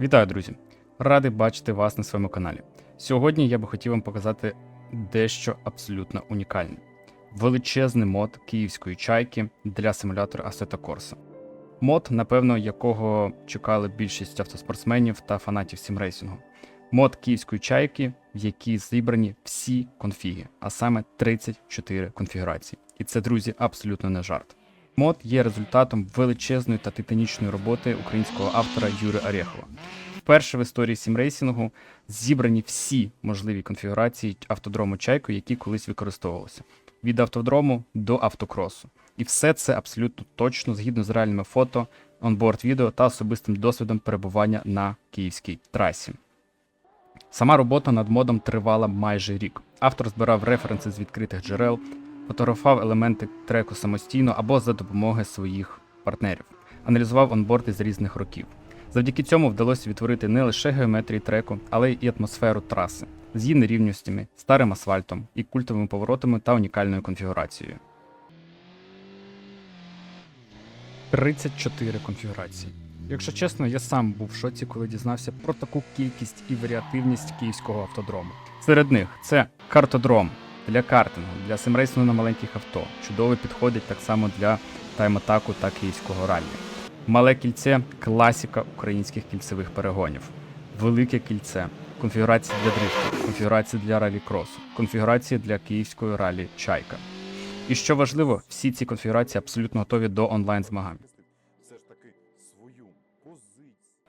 Вітаю, друзі! Радий бачити вас на своєму каналі. Сьогодні я би хотів вам показати дещо абсолютно унікальне: величезний мод київської чайки для симулятора Assetto Corsa. Мод, напевно, якого чекали більшість автоспортсменів та фанатів сімрейсингу. Мод київської чайки, в якій зібрані всі конфіги, а саме 34 конфігурації. І це, друзі, абсолютно не жарт. Мод є результатом величезної та титанічної роботи українського автора Юри Орєхова. Вперше в історії сімрейсінгу зібрані всі можливі конфігурації автодрому Чайко, які колись використовувалися від автодрому до автокросу. І все це абсолютно точно згідно з реальними фото, онборд відео та особистим досвідом перебування на київській трасі. Сама робота над модом тривала майже рік. Автор збирав референси з відкритих джерел, фотографував елементи треку самостійно або за допомогою своїх партнерів, аналізував онборди з різних років. Завдяки цьому вдалося відтворити не лише геометрії треку, але й атмосферу траси з її нерівностями, старим асфальтом і культовими поворотами та унікальною конфігурацією. 34 конфігурації. Якщо чесно, я сам був в шоці, коли дізнався про таку кількість і варіативність київського автодрому. Серед них це картодром для картингу, для симрейсингу на маленьких авто. Чудово підходить так само для тайм-атаку та київського раллі. Мале кільце класіка українських кільцевих перегонів. Велике кільце, конфігурації для дрифту, конфігурації для ралі-кросу, конфігурації для київської ралі Чайка. І що важливо, всі ці конфігурації абсолютно готові до онлайн змагань.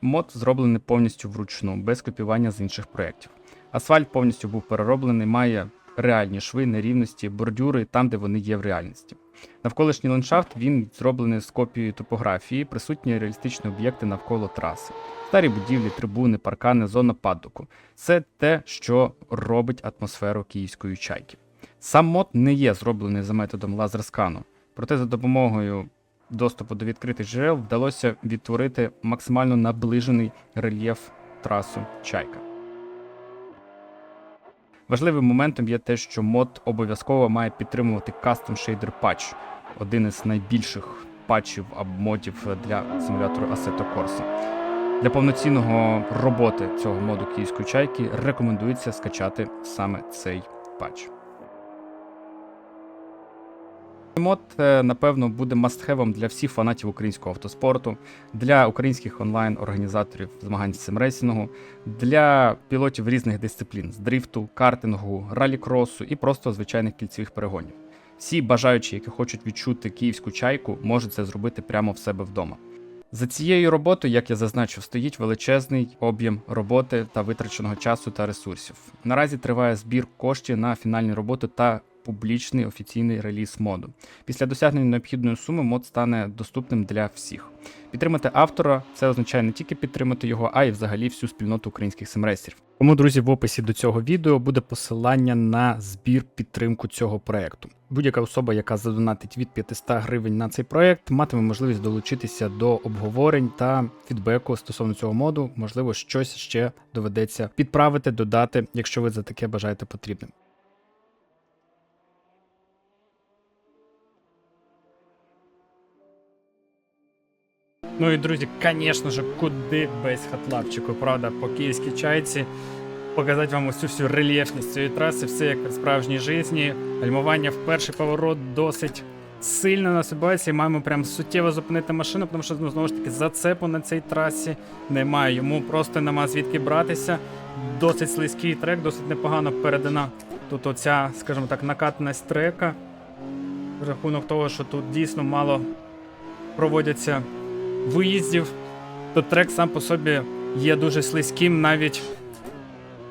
Мод зроблений повністю вручну, без копіювання з інших проєктів. Асфальт повністю був перероблений, має реальні шви, нерівності, бордюри там, де вони є в реальності. Навколишній ландшафт він зроблений з копією топографії, присутні реалістичні об'єкти навколо траси. Старі будівлі, трибуни, паркани, зона паддоку. Це те, що робить атмосферу київської чайки. Сам мод не є зроблений за методом лазерскану, проте за допомогою доступу до відкритих джерел вдалося відтворити максимально наближений рельєф трасу Чайка. Важливим моментом є те, що мод обов'язково має підтримувати Custom Shader Patch, один із найбільших патчів або модів для симулятору Assetto Corsa. Для повноцінного роботи цього моду київської чайки рекомендується скачати саме цей патч. Мод, е, напевно, буде мастхевом для всіх фанатів українського автоспорту, для українських онлайн-організаторів змагань з симрейсингу, для пілотів різних дисциплін з дрифту, картингу, ралі-кросу і просто звичайних кільцевих перегонів. Всі бажаючі, які хочуть відчути київську чайку, можуть це зробити прямо в себе вдома. За цією роботою, як я зазначив, стоїть величезний об'єм роботи та витраченого часу та ресурсів. Наразі триває збір коштів на фінальні роботи та публічний офіційний реліз моду. Після досягнення необхідної суми мод стане доступним для всіх. Підтримати автора це означає не тільки підтримати його, а й взагалі всю спільноту українських симрейсерів. Тому, друзі, в описі до цього відео буде посилання на збір підтримку цього проекту. Будь-яка особа, яка задонатить від 500 гривень на цей проект, матиме можливість долучитися до обговорень та фідбеку стосовно цього моду. Можливо, щось ще доведеться підправити, додати, якщо ви за таке бажаєте потрібним. Ну і друзі, звісно ж, куди без хатлапчику, правда, по київській чайці. Показати вам цю всю рельєфність цієї траси, все як в справжній житті. Гальмування в перший поворот досить сильно насибається. І маємо прям суттєво зупинити машину, тому що ну, знову ж таки зацепу на цій трасі немає. Йому просто нема звідки братися. Досить слизький трек, досить непогано передана тут оця, скажімо так, накатаність трека. Рахунок того, що тут дійсно мало проводяться виїздів, то трек сам по собі є дуже слизьким, навіть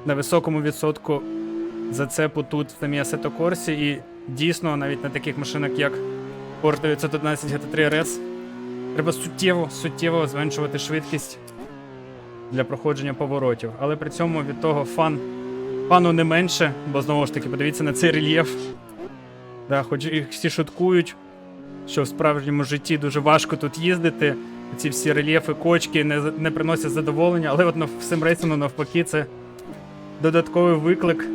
на високому відсотку зацепу тут в самій Corsa. І дійсно, навіть на таких машинах, як Porsche 911 GT3 RS, треба суттєво, суттєво зменшувати швидкість для проходження поворотів. Але при цьому від того фан, фану не менше, бо знову ж таки, подивіться на цей рельєф. Да, хоч і всі шуткують, що в справжньому житті дуже важко тут їздити. Ці всі рельєфи, кочки не, не приносять задоволення, але от на симрейсингу навпаки це додатковий виклик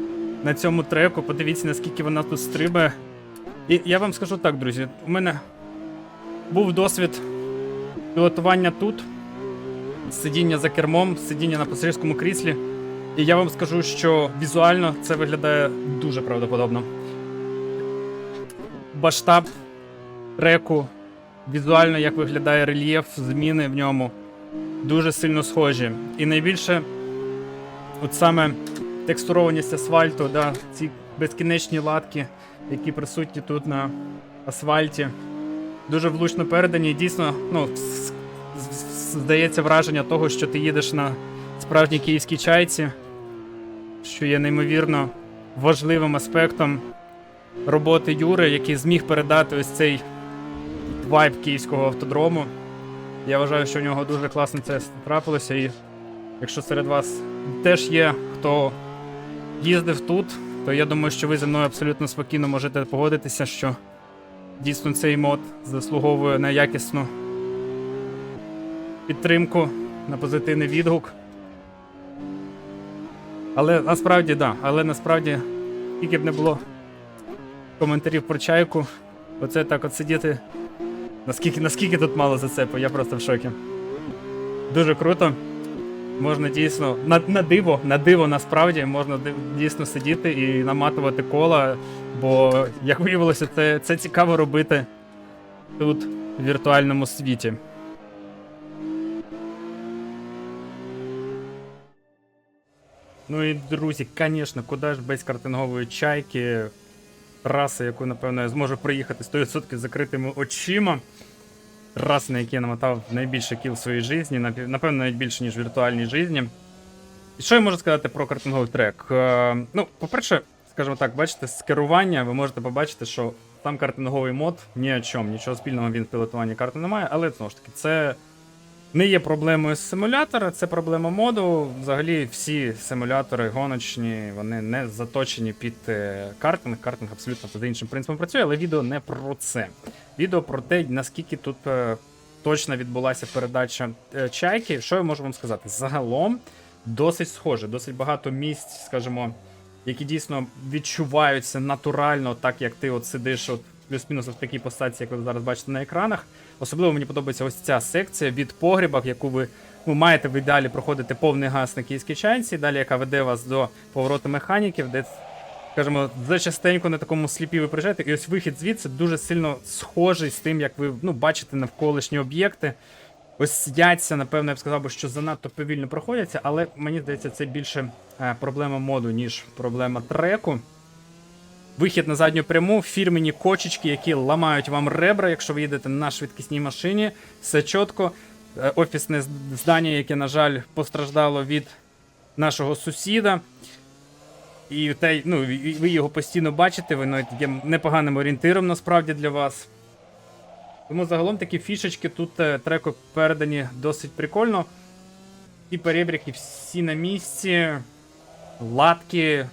на цьому треку. Подивіться, наскільки вона тут стрибає. І я вам скажу так, друзі, у мене був досвід пілотування тут. сидіння за кермом, сидіння на пасажирському кріслі. І я вам скажу, що візуально це виглядає дуже правдоподобно. Баштаб треку, візуально як виглядає рельєф, зміни в ньому дуже сильно схожі. І найбільше, от саме текстурованість асфальту, да, ці безкінечні латки, які присутні тут на асфальті, дуже влучно передані. Дійсно, ну, здається враження того, що ти їдеш на справжній київській чайці, що є неймовірно важливим аспектом роботи Юри, який зміг передати ось цей вайб київського автодрому. Я вважаю, що у нього дуже класно це трапилося. І якщо серед вас теж є хто їздив тут, то я думаю, що ви зі мною абсолютно спокійно можете погодитися, що дійсно цей мод заслуговує на якісну підтримку, на позитивний відгук. Але насправді, да, але насправді, скільки б не було коментарів про чайку, оце так от сидіти. Наскільки, наскільки тут мало зацепу, я просто в шокі. Дуже круто. Можна дійсно на, на диво, на диво насправді можна дійсно сидіти і наматувати кола, бо, як виявилося, це, це цікаво робити тут, в віртуальному світі. Ну і друзі, звісно, куди ж без картингової чайки, траси, яку, напевно, я зможу приїхати 100% з закритими очима. Раз, на який я намотав найбільше кіл в своїй житті, напевно, навіть більше, ніж в віртуальній житті. І що я можу сказати про картинговий трек? Е, ну, по-перше, скажімо так, бачите, з керування ви можете побачити, що там картинговий мод ні о чому, нічого спільного він в пілотуванні карти немає, але знову ж таки, це не є проблемою з симулятора, це проблема моду. Взагалі, всі симулятори гоночні, вони не заточені під е, картинг. Картинг абсолютно за іншим принципом працює, але відео не про це. Відео про те, наскільки тут е, точно відбулася передача е, чайки. Що я можу вам сказати? Загалом досить схоже, досить багато місць, скажімо, які дійсно відчуваються натурально, так як ти от сидиш от плюс-мінус в такій посадці, як ви зараз бачите на екранах. Особливо мені подобається ось ця секція від погріба, яку ви ну, маєте в ідеалі проходити повний газ на київській чайці, далі яка веде вас до повороту механіків, де скажімо, зачастенько на такому сліпі ви приїжджаєте, і ось вихід звідси дуже сильно схожий з тим, як ви ну, бачите навколишні об'єкти. Ось яйця, напевно, я б сказав, що занадто повільно проходяться, але мені здається, це більше е, проблема моду, ніж проблема треку. Вихід на задню пряму, фірмені кочечки, які ламають вам ребра, якщо ви їдете на швидкісній машині. Все чітко. Е, Офісне здання, яке, на жаль, постраждало від нашого сусіда. І те, ну, ви його постійно бачите, воно є непоганим орієнтиром насправді для вас. Тому загалом такі фішечки тут е, треку передані досить прикольно. І перебріки всі на місці, латки,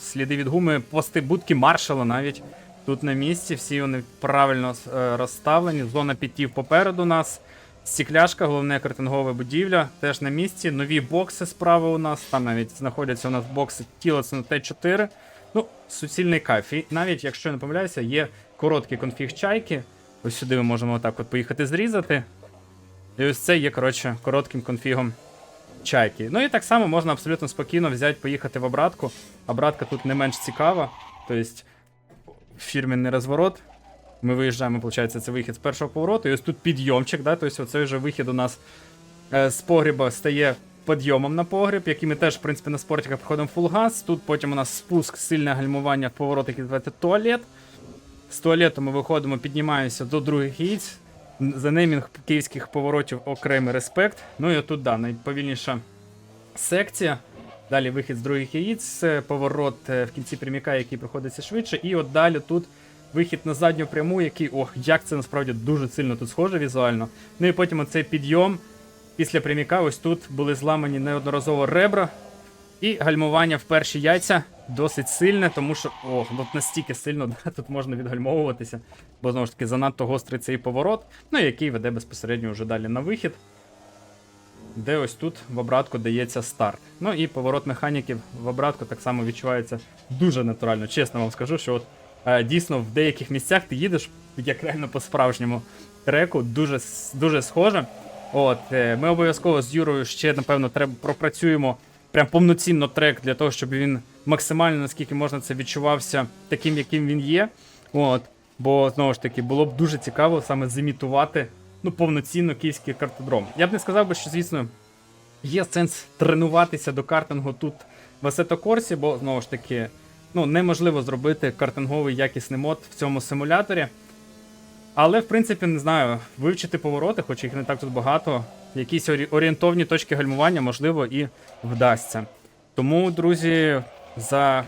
сліди від гуми, пости будки маршала навіть тут на місці. Всі вони правильно е, розставлені. Зона підтів попереду нас. Стікляшка, головне картингове будівля, теж на місці. Нові бокси справа у нас. Там навіть знаходяться у нас бокси тілоці на Т4. Ну, суцільний кайф. І навіть, якщо я не помиляюся, є короткий конфіг чайки. Ось сюди ми можемо отак от поїхати зрізати. І ось це є, коротше, коротким конфігом чайки. Ну і так само можна абсолютно спокійно взяти, поїхати в обратку. Обратка тут не менш цікава. Тобто фірменний розворот. Ми виїжджаємо, виходить, це вихід з першого повороту. І ось тут підйомчик, да? тобто оцей вже вихід у нас е, з погріба стає підйомом на погріб, який ми теж, в принципі, на спортиках проходимо фул газ. Тут потім у нас спуск, сильне гальмування в поворот, який називається туалет. З туалету ми виходимо, піднімаємося до других яєць. За неймінг київських поворотів окремий респект. Ну і отут, да, найповільніша секція. Далі вихід з других яєць, це поворот е, в кінці пряміка, який проходиться швидше. І от далі тут вихід на задню пряму, який, ох, як це насправді дуже сильно тут схоже візуально. Ну і потім оцей підйом. Після пряміка, ось тут були зламані неодноразово ребра. І гальмування в перші яйця досить сильне, тому що о, от настільки сильно да, тут можна відгальмовуватися, бо знову ж таки занадто гострий цей поворот, ну який веде безпосередньо вже далі на вихід, де ось тут в обратку дається старт. Ну і поворот механіків в обратку так само відчувається дуже натурально. Чесно вам скажу, що от е, дійсно в деяких місцях ти їдеш як реально по справжньому треку, дуже, дуже схоже. От, е, ми обов'язково з Юрою ще, напевно, треба пропрацюємо прям повноцінно трек для того, щоб він максимально, наскільки можна це відчувався, таким, яким він є. От, бо знову ж таки було б дуже цікаво саме зімітувати ну, повноцінно київський картодром. Я б не сказав би, що, звісно, є сенс тренуватися до картингу тут в Corsa, бо знову ж таки ну, неможливо зробити картинговий якісний мод в цьому симуляторі. Але, в принципі, не знаю, вивчити повороти, хоч їх не так тут багато. Якісь орі- орієнтовні точки гальмування, можливо, і вдасться. Тому, друзі, за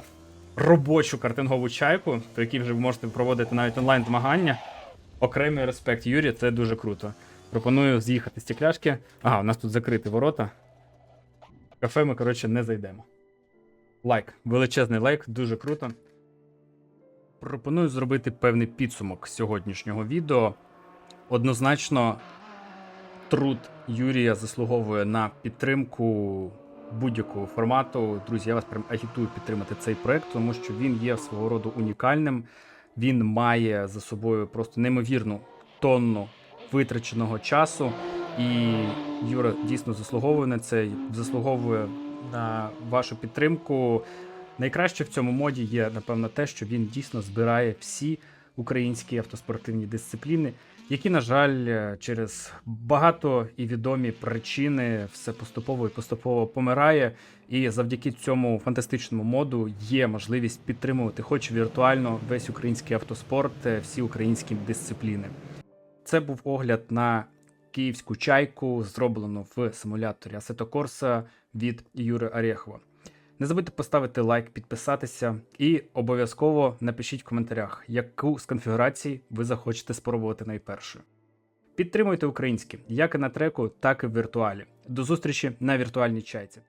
робочу картингову чайку, по якій вже ви можете проводити навіть онлайн змагання. Окремий респект Юрі, це дуже круто. Пропоную з'їхати з стекляшки. Ага, у нас тут закриті ворота. В кафе ми, коротше, не зайдемо. Лайк. Величезний лайк, дуже круто. Пропоную зробити певний підсумок сьогоднішнього відео. Однозначно, труд Юрія заслуговує на підтримку будь-якого формату. Друзі, я вас прям агітую підтримати цей проект, тому що він є свого роду унікальним. Він має за собою просто неймовірну тонну витраченого часу. І Юра дійсно заслуговує на це, заслуговує на вашу підтримку. Найкраще в цьому моді є, напевно, те, що він дійсно збирає всі українські автоспортивні дисципліни, які, на жаль, е, через багато і відомі причини все поступово і поступово помирає. І завдяки цьому фантастичному моду є можливість підтримувати, хоч віртуально, весь український автоспорт, е, всі українські дисципліни. Це був огляд на київську чайку, зроблену в симуляторі Corsa від Юри Орєхова. Не забудьте поставити лайк, підписатися і обов'язково напишіть в коментарях, яку з конфігурацій ви захочете спробувати найпершою. Підтримуйте українське як і на треку, так і в віртуалі. До зустрічі на віртуальній чайці.